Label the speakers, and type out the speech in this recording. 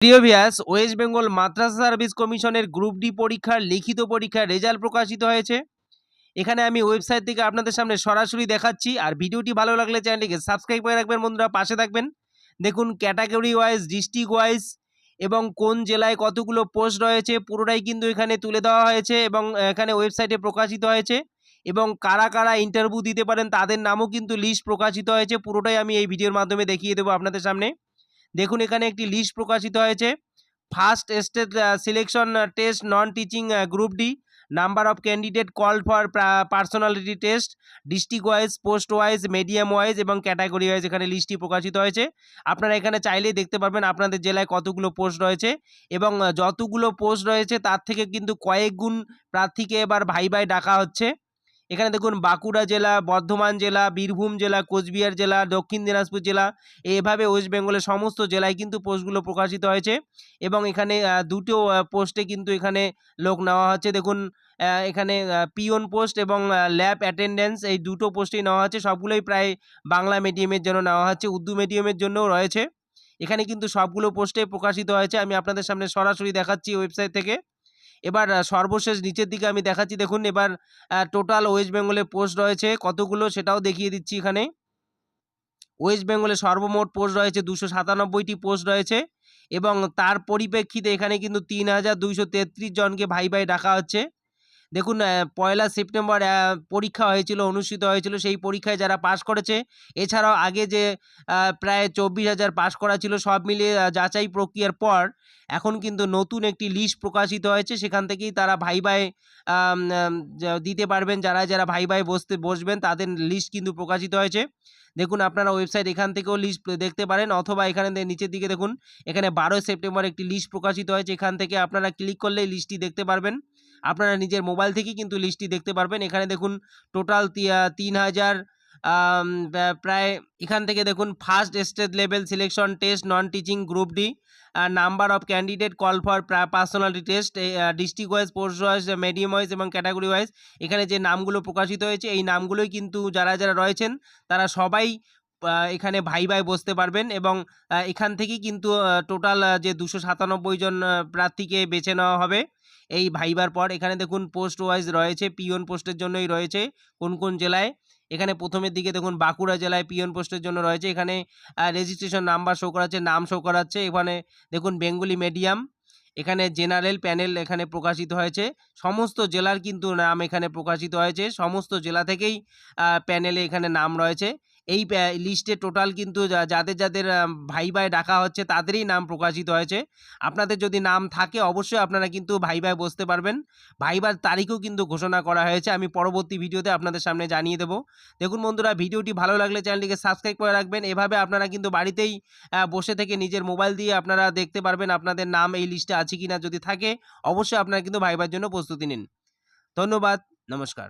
Speaker 1: প্রিয় ভিয়াস ওয়েস্ট বেঙ্গল মাদ্রাসা সার্ভিস কমিশনের group D পরীক্ষার লিখিত পরীক্ষার রেজাল্ট প্রকাশিত হয়েছে। এখানে আমি ওয়েবসাইট থেকে আপনাদের সামনে সরাসরি দেখাচ্ছি, আর ভিডিওটি ভালো লাগলে চ্যানেলটিকে সাবস্ক্রাইব করে রাখবেন বন্ধুরা, পাশে থাকবেন। দেখুন ক্যাটাগরি ওয়াইজ ডিস্ট্রিক্ট ওয়াইজ এবং কোন জেলায় কতগুলো পোস্ট রয়েছে, পুরোটাই কিন্তু এখানে তুলে দেওয়া হয়েছে এবং এখানে ওয়েবসাইটে প্রকাশিত হয়েছে। এবং কারা কারা ইন্টারভিউ দিতে পারেন, তাদের নামও কিন্তু লিস্ট প্রকাশিত হয়েছে। পুরোটাই আমি এই ভিডিওর মাধ্যমে দেখিয়ে দেবো আপনাদের সামনে। দেখুন, এখানে একটি লিস্ট প্রকাশিত হয়েছে। First state selection test non teaching group D number of candidate call for personality test district wise post wise medium wise এবং ক্যাটাগরি ওয়াইজ এখানে লিস্টটি প্রকাশিত হয়েছে। আপনারা এখানে চাইলেই দেখতে পারবেন আপনাদের জেলায় কতগুলো পোস্ট রয়েছে এবং যতগুলো পোস্ট রয়েছে তার থেকে কিন্তু কয়েক গুণ প্রার্থীকে এবার ভাই ভাই ডাকা হচ্ছে। এখানে দেখুন বাঁকুড়া জেলা, বর্ধমান জেলা, বীরভূম জেলা, কোচবিহার জেলা, দক্ষিণ দিনাজপুর জেলা, এভাবে ওয়েস্ট বেঙ্গলের সমস্ত জেলায় কিন্তু পোস্টগুলো প্রকাশিত হয়েছে এবং এখানে দুটো পোস্টে কিন্তু এখানে লোক নেওয়া হচ্ছে। দেখুন এখানে পিওন পোস্ট এবং ল্যাব অ্যাটেন্ডেন্স এই দুটো পোস্টেই নেওয়া হচ্ছে। সবগুলোই প্রায় বাংলা মিডিয়ামের জন্য নেওয়া হচ্ছে, উর্দু মিডিয়ামের জন্যও রয়েছে। এখানে কিন্তু সবগুলো পোস্টে প্রকাশিত হয়েছে। আমি আপনাদের সামনে সরাসরি দেখাচ্ছি ওয়েবসাইট থেকে। এবার সর্বশেষ নিচের দিকে আমি দেখাচ্ছি। দেখুন, এবার টোটাল ওয়েস্ট বেঙ্গলে পোস্ট রয়েছে। কতগুলো সেটাও দেখিয়ে দিচ্ছি এখানে। ওয়েস্ট বেঙ্গলে সর্বমোট পোস্ট রয়েছে দুশো সাতানব্বইটি পোস্ট রয়েছে এবং তার পরিপ্রেক্ষিতে এখানে কিন্তু তিন হাজার দুইশো তেত্রিশ জনকে ভাই ভাই ডাকা হচ্ছে। দেখুন পয়লা সেপ্টেম্বর পরীক্ষা হয়েছিল, অনুষ্ঠিত হয়েছিল, সেই পরীক্ষায় যারা পাশ করেছে, এছাড়াও আগে যে প্রায় চব্বিশ হাজার পাশ করা ছিল, সব মিলিয়ে যাচাই প্রক্রিয়ার পর এখন কিন্তু নতুন একটি লিস্ট প্রকাশিত হয়েছে, সেখান থেকেই তারা ভাই ভাই দিতে পারবেন, যারা যারা ভাই ভাই বসতে, বসবেন, তাদের লিস্ট কিন্তু প্রকাশিত হয়েছে। দেখুন, আপনারা ওয়েবসাইট এখান থেকেও লিস্ট দেখতে পারেন, অথবা এখানে নিচের দিকে দেখুন, এখানে বারোই সেপ্টেম্বর একটি লিস্ট প্রকাশিত হয়েছে, এখান থেকে আপনারা ক্লিক করলেই লিস্টটি দেখতে পারবেন। আপনারা নিজের মোবাইল থেকেই কিন্তু লিস্টটি দেখতে পারবেন। এখানে দেখুন টোটাল তিন হাজার প্রায় এখান থেকে দেখুন first state level selection test non teaching group D number of candidate call for personality test district wise post wise medium wise এবং ক্যাটাগরি ওয়াইজ এখানে যে নামগুলো প্রকাশিত হয়েছে, এই নামগুলোই কিন্তু যারা যারা রয়েছেন, তারা সবাই এখানে ভাই ভাই বসতে পারবেন এবং এখান থেকেই কিন্তু টোটাল যে দুশো সাতানব্বই জন প্রার্থীকে বেছে নেওয়া হবে। এই ভাইবার পর এখানে দেখুন পোস্ট ওয়াইজ রয়েছে, পিওন পোস্টের জন্যই রয়েছে কোন কোন জেলায়। এখানে প্রথমের দিকে দেখুন বাঁকুড়া জেলায় পিওন পোস্টের জন্য রয়েছে। এখানে রেজিস্ট্রেশন নাম্বার শো করাচ্ছে, নাম শো করাচ্ছে। এখানে দেখুন বেঙ্গলি মিডিয়াম এখানে জেনারেল প্যানেল এখানে প্রকাশিত হয়েছে। সমস্ত জেলার কিন্তু নাম এখানে প্রকাশিত হয়েছে। সমস্ত জেলা থেকেই প্যানেলে এখানে নাম রয়েছে। এই লিস্টে টোটাল কিন্তু যাদের যাদের ভাই ভাই ডাকা হচ্ছে তাদেরই নাম প্রকাশিত হয়েছে। আপনাদের যদি নাম থাকে অবশ্যই আপনারা কিন্তু ভাই ভাই বসতে পারবেন। ভাইবার তারিখও কিন্তু ঘোষণা করা হয়েছে, আমি পরবর্তী ভিডিওতে আপনাদের সামনে জানিয়ে দেবো। দেখুন বন্ধুরা, ভিডিওটি ভালো লাগলে চ্যানেলটিকে সাবস্ক্রাইব করে রাখবেন। এভাবে আপনারা কিন্তু বাড়িতেই বসে থেকে নিজের মোবাইল দিয়ে আপনারা দেখতে পারবেন আপনাদের নাম এই লিস্টে আছে কি না যদি থাকে, অবশ্যই আপনারা কিন্তু ভাইবার জন্য প্রস্তুতি নিন। ধন্যবাদ, নমস্কার।